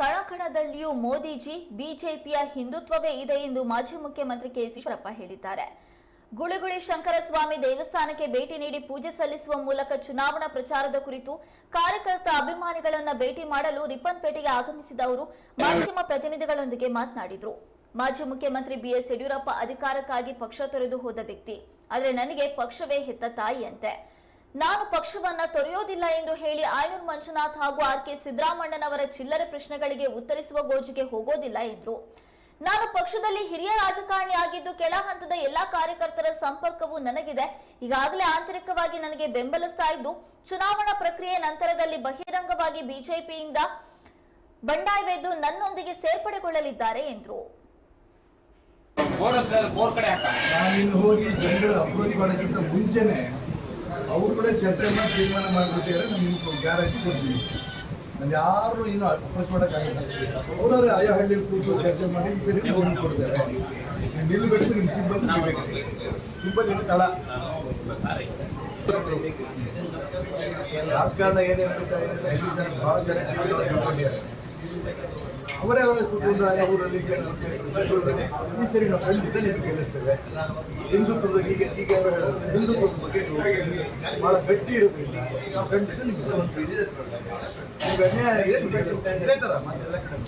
ಕಣಕಣದಲ್ಲಿಯೂ ಮೋದಿಜಿ ಬಿಜೆಪಿಯ ಹಿಂದುತ್ವವೇ ಇದೆ ಎಂದು ಮಾಜಿ ಮುಖ್ಯಮಂತ್ರಿ ಕೆಸಿ ಈಶ್ವರಪ್ಪ ಹೇಳಿದ್ದಾರೆ. ಗುಳಿಗುಳಿ ಶಂಕರಸ್ವಾಮಿ ದೇವಸ್ಥಾನಕ್ಕೆ ಭೇಟಿ ನೀಡಿ ಪೂಜೆ ಸಲ್ಲಿಸುವ ಮೂಲಕ ಚುನಾವಣಾ ಪ್ರಚಾರದ ಕುರಿತು ಕಾರ್ಯಕರ್ತ ಅಭಿಮಾನಿಗಳನ್ನ ಭೇಟಿ ಮಾಡಲು ರಿಪ್ಪನ್ಪೇಟೆಗೆ ಆಗಮಿಸಿದ ಅವರು ಮಾಧ್ಯಮ ಪ್ರತಿನಿಧಿಗಳೊಂದಿಗೆ ಮಾತನಾಡಿದರು. ಮಾಜಿ ಮುಖ್ಯಮಂತ್ರಿ ಬಿಎಸ್ ಯಡಿಯೂರಪ್ಪ ಅಧಿಕಾರಕ್ಕಾಗಿ ಪಕ್ಷ ತೊರೆದು ಹೋದ ವ್ಯಕ್ತಿ. ಆದರೆ ನನಗೆ ಪಕ್ಷವೇ ಹೆತ್ತ ತಾಯಿಯಂತೆ. ನಾನು ಪಕ್ಷವನ್ನ ತೊರೆಯೋದಿಲ್ಲ ಎಂದು ಹೇಳಿ ಆಯನೂರ್ ಮಂಜುನಾಥ್ ಹಾಗೂ ಆರ್ ಕೆ ಸಿದ್ದರಾಮಣ್ಣನವರ ಚಿಲ್ಲರೆ ಪ್ರಶ್ನೆಗಳಿಗೆ ಉತ್ತರಿಸುವ ಗೋಜಿಗೆ ಹೋಗೋದಿಲ್ಲ ಎಂದರು. ನಾನು ಪಕ್ಷದಲ್ಲಿ ಹಿರಿಯ ರಾಜಕಾರಣಿ ಆಗಿದ್ದು ಕೆಳ ಹಂತದ ಎಲ್ಲಾ ಕಾರ್ಯಕರ್ತರ ಸಂಪರ್ಕವು ನನಗಿದೆ. ಈಗಾಗಲೇ ಆಂತರಿಕವಾಗಿ ನನಗೆ ಬೆಂಬಲಿಸ್ತಾ ಇದ್ದು ಚುನಾವಣಾ ಪ್ರಕ್ರಿಯೆ ನಂತರದಲ್ಲಿ ಬಹಿರಂಗವಾಗಿ ಬಿಜೆಪಿಯಿಂದ ಬಂಡಾಯವೆದ್ದು ನನ್ನೊಂದಿಗೆ ಸೇರ್ಪಡೆಗೊಳ್ಳಲಿದ್ದಾರೆ ಎಂದರು. ನಾವಿನ್ನು ಹೋಗಿ ಜನಗಳ ಅಭಿವೃದ್ಧಿ ಮಾಡೋಕ್ಕಿಂತ ಮುಂಚೆನೆ ಅವ್ರ ಕೂಡ ಚರ್ಚೆ ಮಾಡಿ ತೀರ್ಮಾನ ಮಾಡಿಬಿಟ್ಟಿದ್ರೆ ನಮ್ಗೆ ಗ್ಯಾರಂಟಿ ಕೊಡ್ತೀವಿ. ನಾನು ಯಾರು ಇನ್ನು ಅಪ್ರೋಚ್ ಮಾಡೋಕ್ಕಾಗಿಲ್ಲ. ಅವರವರೇ ಆಯಾ ಹಳ್ಳಿಯಲ್ಲಿ ಕೂತು ಚರ್ಚೆ ಮಾಡಿ ಈ ಸರಿ ಹೋಗಿ ಕೊಡ್ತೇವೆ ನೀವು ನಿಲ್ಬೇಕು, ನಿಮ್ಮ ಸಿಬ್ಬಂದಿ ನಿಲ್ಬೇಕು. ಸಿಬ್ಬಂದಿ ತಳ ರಾಜಕಾರಣ ಏನೇನು ಭಾಳ ಜನ ಅವರೇ ಅವರೇ ಕೂತ್ಕೊಂಡು ಆಯಾ ಊರಲ್ಲಿ ಈ ಸರಿ ನಾವು ಖಂಡಿತ ನಿಮಗೆ ಗೆಲ್ಲಿಸ್ತೇವೆ. ಹಿಂದುತ್ವದ ಈಗ ಈಗ ಯಾರು ಹೇಳಿದ್ರು ಹಿಂದುತ್ವದ ಬಗ್ಗೆ ಭಾಳ ಗಟ್ಟಿ ಇರೋದ್ರಿಂದ ನಾವು ಖಂಡಿತ ನಿಮಗೆ ಅನ್ಯಾಯ ಏನು ಬೇಕು. ಇದೇ ಥರ ಮತ್ತೆಲ್ಲ ಕಡೆ.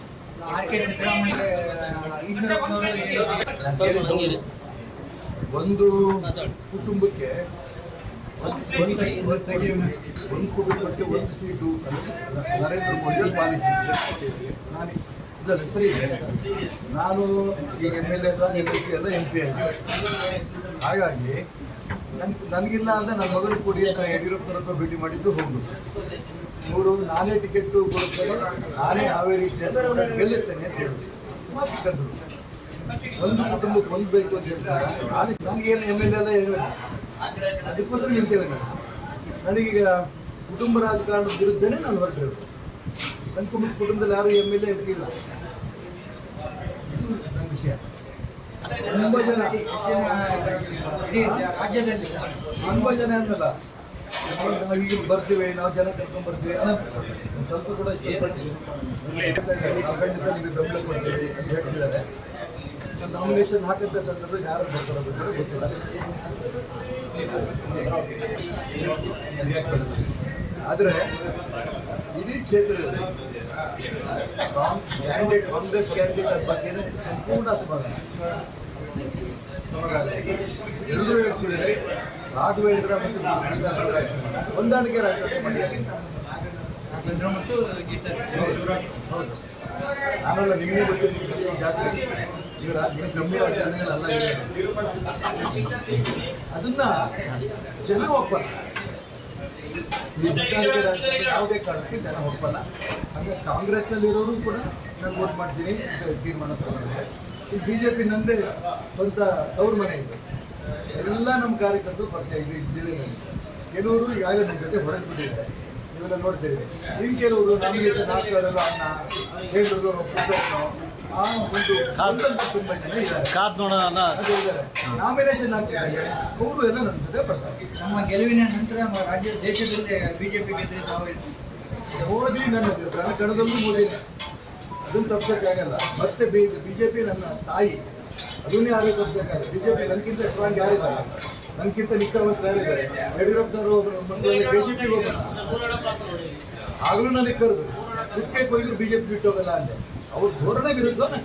ಒಂದು ಕುಟುಂಬಕ್ಕೆ ಒಂದು ಕುಟುಂಬಕ್ಕೆ ಒಂದು ಸೀಟು ನರೇಂದ್ರ ಮೋದಿ ಅವ್ರ ಪಾಲಿಸಿ ನಾನು ಇಲ್ಲ ಸರಿ ನಾನು ಈಗ M L A M L C ಎಲ್ಲ ಎಂ ಪಿ ಹಾಗಾಗಿ ನನ್, ನನಗಿಲ್ಲ ಅಂದರೆ ನನ್ನ ಮಗನ ಕೊಡಿ ನಾನು ಯಡಿಯೂರಪ್ಪನವ್ರ ಹತ್ರ ಭೇಟಿ ಮಾಡಿದ್ದು ಹೋಗುದು ಇವರು ನಾನೇ ಟಿಕೆಟ್ ಕೊಡುತ್ತೇನೆ ನಾನೇ ಹಾವೇರಿ ಗೆಲ್ಲಿಸ್ತೇನೆ ಅಂತ ಹೇಳಿದ್ರು ಮಾತು ಒಂದು ಕುಟುಂಬಕ್ಕೆ ಒಂದು ಬೇಕು ಅಂತ ಹೇಳ್ತಾರೆ. ನಾನು ನನಗೇನು ಎಂ ಎಲ್ ಎಲ್ಲ ಏನು. ಅದಕ್ಕೋಸ್ಕರ ನಿಲ್ತೇವೆ ನಾನು ನನಗೀಗ ಕುಟುಂಬ ರಾಜಕಾರಣದ ವಿರುದ್ಧನೇ ನಾನು ಹೊರಟಿರೋದು. ನನ್ನ ಕುಟುಂಬ ಕುಟುಂಬದಲ್ಲಿ ಯಾರು ಎಂ ಎಲ್ ಎ ಇರ್ತಿಲ್ಲ ನನ್ನ ವಿಷಯ. ತುಂಬ ಜನ ರಾಜ್ಯದಲ್ಲಿ ತುಂಬ ಜನ ಅಂದಲ್ಲ ಬರ್ತೀವಿ, ನಾವು ಜನ ಕರ್ಕೊಂಡ್ ಬರ್ತೀವಿ ಸ್ವಲ್ಪ ಕೂಡ ಇಷ್ಟಪಡ್ತೀವಿ ಖಂಡಿತ ನಿಮಗೆ ಬೆಂಬಲ ಕೊಡ್ತೀವಿ ಅಂತ ಹೇಳ್ತಿದ್ದಾರೆ. ನಾಮಿನೇಷನ್ ಹಾಕಿದ್ದ ಸಂದರ್ಭದಲ್ಲಿ ಯಾರು ಬರ್ತಾರೆ ಗೊತ್ತಿಲ್ಲ. ಆದರೆ ಇಡೀ ಕ್ಷೇತ್ರದಲ್ಲಿ ಕ್ಯಾಂಡಿಡೇಟ್ ಕಾಂಗ್ರೆಸ್ ಕ್ಯಾಂಡಿಡೇಟ್ ಬಗ್ಗೆ ಸಂಪೂರ್ಣ ಸಮಾಧಾನ. ಎಲ್ಲರೂ ಹೇಳ್ತಿದ್ದಾರೆ ರಾಘವೇಂದ್ರ ಮತ್ತು ಹೊಂದಾಣಿಕೆ ಮಾಡಿದ್ದಾರೆ ರಾಘವೇಂದ್ರ ಮತ್ತು ಗೀತಾ. ಹೌದು. ನಾನೆಲ್ಲ ನಿಮಗೆ ಗೊತ್ತಿದ್ದು ಜಾಸ್ತಿ. ಇವರು. ಅದನ್ನ ಜನ ಒಪ್ಪಲ್ಲ. ಯಾವುದೇ ಕಾರಣಕ್ಕೆ ಜನ ಒಪ್ಪಲ್ಲ. ಹಾಗೆ ಕಾಂಗ್ರೆಸ್ನಲ್ಲಿರೋರು ಕೂಡ ನಾನು ವೋಟ್ ಮಾಡ್ತೀನಿ ತೀರ್ಮಾನ ತಗೊಂಡಿದ್ದಾರೆ. ಈ ಬಿ ಜೆ ಪಿ ನಂದೇ ಸ್ವಂತ ತವ್ರ ಮನೆ ಇದೆ. ಎಲ್ಲ ನಮ್ಮ ಕಾರ್ಯಕರ್ತರು ಪರಿಚಯ ಇದ್ರು ಈ ಜಿಲ್ಲೆಯಲ್ಲಿ. ಕೆಲವರು ಯಾರು ನಮ್ಮ ಜೊತೆ ಹೊರಗೆ ಬಿಟ್ಟಿದ್ದಾರೆ ಇವೆಲ್ಲ ನೋಡ್ತೇವೆ ಇನ್ನು ಕೆಲವರು ನಮಗೆ ಅಣ್ಣ ಹೇಳಿದ್ರು ಒಪ್ಪಿದ್ದೋ ಆ ಒಂದು ತುಂಬ ಜನ ಇದ್ದಾರೆ ಕಾದ್ ನೋಡೋಣ ಅದು ಇದ್ದಾರೆ. ನಾಮಿನೇಷನ್ ಹಾಕಿದ್ದಾರೆ ಅವರು ಎಲ್ಲ ನನ್ನ ಜೊತೆ ಬರ್ತಾರೆ. ನಮ್ಮ ಗೆಲುವಿನ ನಂತರ ನಮ್ಮ ರಾಜ್ಯ ದೇಶದಲ್ಲಿ ಬಿಜೆಪಿ ಗೆದ್ದರೆ ನಾವು ಮೋದಿ ನನ್ನ ಕಣ ಕಣದಲ್ಲೂ ಮೋದಿನೇ ಅದನ್ನು ತಪ್ಪಿಸೋಕ್ಕಾಗಲ್ಲ ಮತ್ತೆ ಬಿ ಜೆ ಪಿ ನನ್ನ ತಾಯಿ. ಅದನ್ನೇ ಯಾರು ತಪ್ಪಿಸೋಕ್ಕಾಗಲ್ಲ ಬಿ ಜೆ ಪಿ ನನಗಿಂತ ಸ್ಟ್ರಾಂಗ್ ಯಾರಿದ್ದಾರೆ ನನಗಿಂತ ಯಾರಿದ್ದಾರೆ? ಯಡಿಯೂರಪ್ಪನವರು ಒಬ್ಬರು ಮತ್ತು ಕೆ ಜಿ ಪಿ ಒಬ್ಬರು ಆಗಲೂ ನನಗೆ ಕರೆದು ಕುಕ್ಕೆ ಕೊಯ್ಲು ಬಿ ಜೆ ಪಿ ಬಿಟ್ಟೋಗಲ್ಲ ಅಂದೆ. ಅವ್ರ ಧೋರಣೆ ವಿರುದ್ಧ ನಾನು